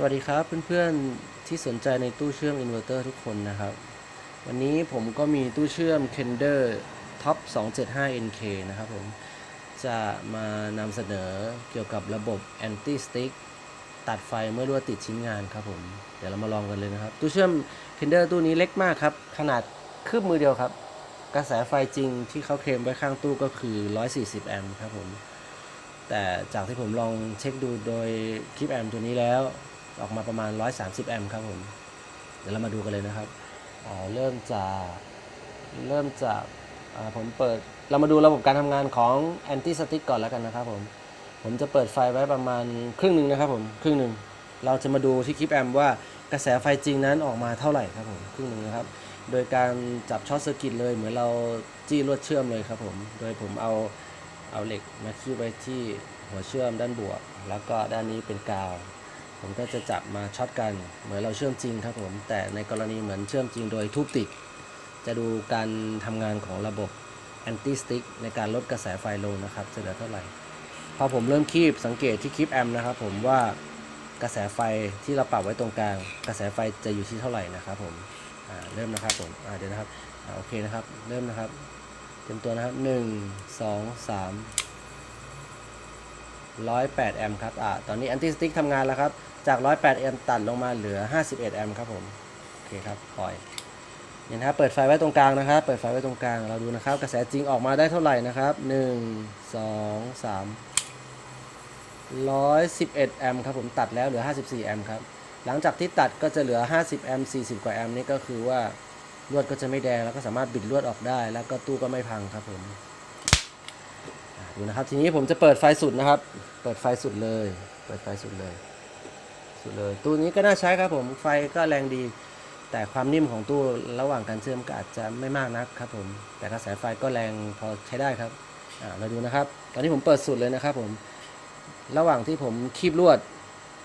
สวัสดีครับเพื่อนๆที่สนใจในตู้เชื่อมอินเวอร์เตอร์ทุกคนนะครับ วันนี้ผมก็มีตู้เชื่อม Kender Top 275 NK นะครับผมจะมานำเสนอเกี่ยวกับระบบ Anti Stick ตัดไฟเมื่อรั่วติดชิ้นงานครับผม เดี๋ยวเรามาลองกันเลยนะครับ ตู้เชื่อม Kender ตู้นี้เล็กมากครับ ขนาดคืบมือเดียวครับ กระแสไฟจริงที่เขาเคลมไว้ข้างตู้ก็คือ 140 แอมป์ครับผมแต่จากที่ผมลองเช็คดูโดยคลิปแอมป์ตัวนี้แล้ว ออกมาประมาณ 130 แอมป์ครับผม เดี๋ยวเรามาดูกันเลยนะครับเริ่มจากเริ่มจากาผมเปิดเรามาดูระบบการทำงานของ Anti Stick ก่อนแล้วกันนะครับผม ผมจะเปิดไฟไว้ประมาณครึ่งหนึ่งนะครับผมครึ่งหนึ่งเราจะมาดูที่คลิปแอมป์ว่ากระแสไฟจริงนั้นออกมาเท่าไหร่ครับผมครึ่งหนึ่งนะครับ โดยการจับช็อตเซอร์กิตเลยเหมือนเราจี้ลวดเชื่อมเลยครับผมโดยผมเอาเอาเหล็กมาคีบไว้ที่หัวเชื่อมด้านบวก แล้วก็ด้านนี้เป็นกาว ผมก็จะจับมาช็อตกัน เหมือนเราเชื่อมจริงครับผม แต่ในกรณีเหมือนเชื่อมจริงโดยทุบติด จะดูการทำงานของระบบ anti stick ในการลดกระแสไฟลงนะครับจะเหลือเท่าไหร่ พอผมเริ่มคีบสังเกตที่คลิปแอมนะครับผมว่ากระแสไฟที่เราปรับไว้ตรงกลาง กระแสไฟจะอยู่ที่เท่าไหร่นะครับผมเริ่มนะครับผมเดี๋ยวนะครับอโอเคนะครับ เริ่มนะครับเต็มตัวนะครับหนึ่ง สองสามร้อยแปดแอมป์ครับอ่าตอนนี้แอนตี้สติ๊กทำงานแล้วครับ จากร้อยแปดแอมป์ตัดลงมาเหลือห้าสิบเอ็ดแอมป์ครับผม โอเคครับ ปล่อยเนี่ยนะครับ เปิดไฟไว้ตรงกลางนะครับ เปิดไฟไว้ตรงกลาง เราดูนะครับ กระแสจริงออกมาได้เท่าไหร่นะครับหนึ่งสองสาม111 แอมป์ครับผม ตัดแล้วเหลือ 54 แอมป์ครับ หลังจากที่ตัดก็จะเหลือ 50 แอมป์ 40 กว่าแอมป์นี่ก็คือว่าลวดก็จะไม่แดง แล้วก็สามารถบิดลวดออกได้ แล้วก็ตู้ก็ไม่พังครับผม ดูนะครับ ทีนี้ผมจะเปิดไฟสุดนะครับ เปิดไฟสุดเลย เปิดไฟสุดเลย สุดเลย ตู้นี้ก็น่าใช้ครับผม ไฟก็แรงดี แต่ความนิ่มของตู้ระหว่างการเชื่อมก็อาจจะไม่มากนักครับผม แต่กระแสไฟก็แรงพอใช้ได้ครับ อ่า เราดูนะครับ ตอนนี้ผมเปิดสุดเลยนะครับผม ระหว่างที่ผมคีบลวด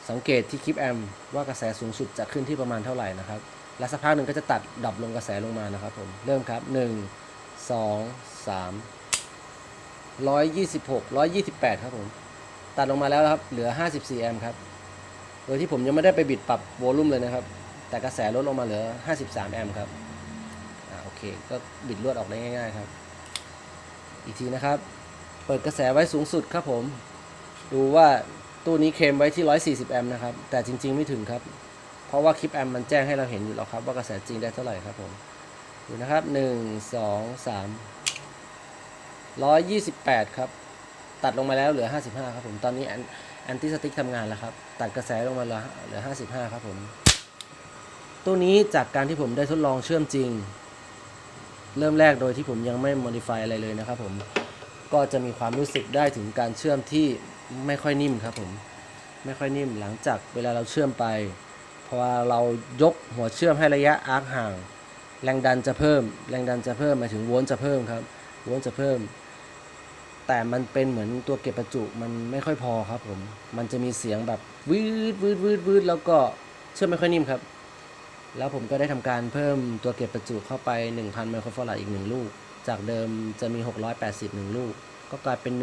สังเกตที่คลิปแอมว่ากระแสสูงสุดจะขึ้นที่ประมาณเท่าไหร่นะครับ และสักพักหนึ่งก็จะตัดดับลงกระแสลงมานะครับผม เริ่มครับ 1 2 3 126 128 ครับผม ตัดลงมาแล้วครับ เหลือ 54 แอมป์ครับ โดยที่ผมยังไม่ได้ไปบิดปรับโวลูมเลยนะครับ แต่กระแสลดลงมาเหลือ 53 แอมป์ครับ อ่าโอเค ก็บิดลวดออกได้ง่าย ๆครับ อีกทีนะครับ เปิดกระแสไว้สูงสุดครับผม ดูว่าตู้นี้เคมไว้ที่ 140 แอมป์นะครับ แต่จริง ๆ ไม่ถึงครับ เพราะว่าคลิปแอมป์มันแจ้งให้เราเห็นอยู่แล้วครับว่ากระแสจริงได้เท่าไหร่ครับผม ดูนะครับ 1 2 3 128 ครับ ตัดลงมาแล้วเหลือ 55 ครับผม ตอนนี้แอนตี้สติ๊กทำงานแล้วครับ ตัดกระแสลงมาเหลือ 55 ครับผมตู้นี้จากการที่ผมได้ทดลองเชื่อมจริง เริ่มแรกโดยที่ผมยังไม่ modify อะไรเลยนะครับผม ก็จะมีความรู้สึกได้ถึงการเชื่อมที่ไม่ค่อยนิ่มครับผม ไม่ค่อยนิ่มหลังจากเวลาเราเชื่อมไปพราะว่าเรายกหัวเชื่อมให้ระยะอาร์คห่าง แรงดันจะเพิ่ม แรงดันจะเพิ่มหมายถึงโวลต์จะเพิ่มครับ โวลต์จะเพิ่ม แต่มันเป็นเหมือนตัวเก็บประจุมันไม่ค่อยพอครับผม มันจะมีเสียงแบบวืดวืดวืดวืดแล้วก็เชื่อมไม่ค่อยนิ่มครับ แล้วผมก็ได้ทำการเพิ่มตัวเก็บประจุเข้าไป 1,000ไมโครฟาราดอีกหนึ่งลูก จากเดิมจะมี 680หนึ่งลูก ก็กลายเป็น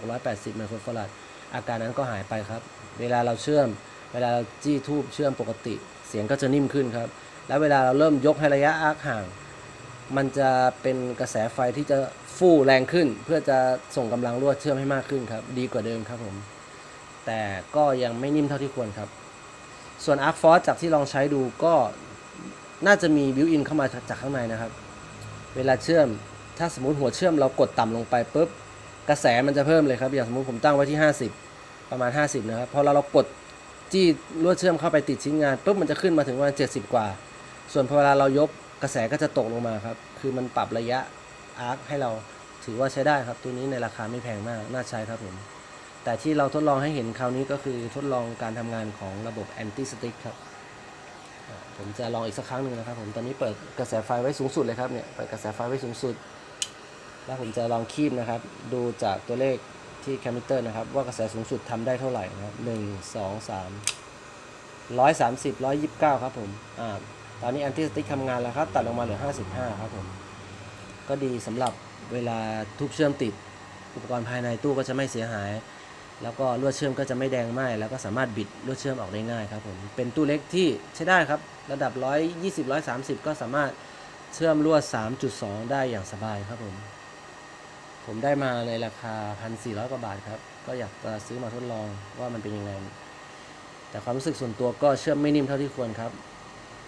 1,680ไมโครฟาราดอาการนั้นก็หายไปครับ เวลาเราเชื่อม เวลาเราจี้ทูบเชื่อมปกติ เสียงก็จะนิ่มขึ้นครับ แล้วเวลาเราเริ่มยกให้ระยะอาร์คห่าง มันจะเป็นกระแสไฟที่จะฟู่แรงขึ้น เพื่อจะส่งกำลังลวดเชื่อมให้มากขึ้นครับ ดีกว่าเดิมครับผม แต่ก็ยังไม่นิ่มเท่าที่ควรครับ ส่วน Arc Force จากที่ลองใช้ดูก็น่าจะมีบิวอินเข้ามาจากข้างในนะครับ เวลาเชื่อมถ้าสมมติหัวเชื่อมเรากดต่ำลงไปปุ๊บกระแสมันจะเพิ่มเลยครับ อย่างสมมติผมตั้งไว้ที่ 50 ประมาณ 50 นะครับ พอเราเรากดจี้ลวดเชื่อมเข้าไปติดชิ้นงานปุ๊บมันจะขึ้นมาถึงประมาณ70 กว่า ส่วนพอเวลาเรายก กระแสก็จะตกลงมาครับ คือมันปรับระยะอาร์คให้เราถือว่าใช้ได้ครับ ตัวนี้ในราคาไม่แพงมาก น่าใช้ครับผม แต่ที่เราทดลองให้เห็นคราวนี้ก็คือทดลองการทำงานของระบบ anti stick ครับ ผมจะลองอีกสักครั้งหนึ่งนะครับผม ตอนนี้เปิดกระแสไฟไว้สูงสุดเลยครับเนี่ย เปิดกระแสไฟไว้สูงสุด แล้วผมจะลองคีบนะครับ ดูจากตัวเลขที่แคมมิเตอร์นะครับ ว่ากระแสสูงสุดทำได้เท่าไหร่นะครับหนึ่งสองสามร้อยสามสิบร้อยยิบเก้าครับผม อ่า ตอนนี้แอนตี้สติ๊กทำงานแล้วครับ ตัดลงมาเหลือห้าสิบห้าครับผม ก็ดีสำหรับเวลาทุบเชื่อมติด อุปกรณ์ภายในตู้ก็จะไม่เสียหาย แล้วก็ลวดเชื่อมก็จะไม่แดงไหม้แล้วก็สามารถบิดลวดเชื่อมออกได้ง่ายครับผม เป็นตู้เล็กที่ใช้ได้ครับ ระดับ 120 130 ก็สามารถเชื่อมลวด 3.2 ได้อย่างสบายครับผม ผมได้มาในราคา 1,400 กว่าบาทครับ ก็อยากจะซื้อมาทดลองว่ามันเป็นยังไง แต่ความรู้สึกส่วนตัวก็เชื่อมไม่นิ่มเท่าที่ควรครับ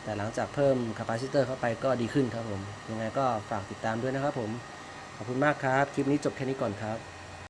แต่หลังจากเพิ่มคาปาซิเตอร์เข้าไปก็ดีขึ้นครับผม ยังไงก็ฝากติดตามด้วยนะครับผม ขอบคุณมากครับ คลิปนี้จบแค่นี้ก่อนครับ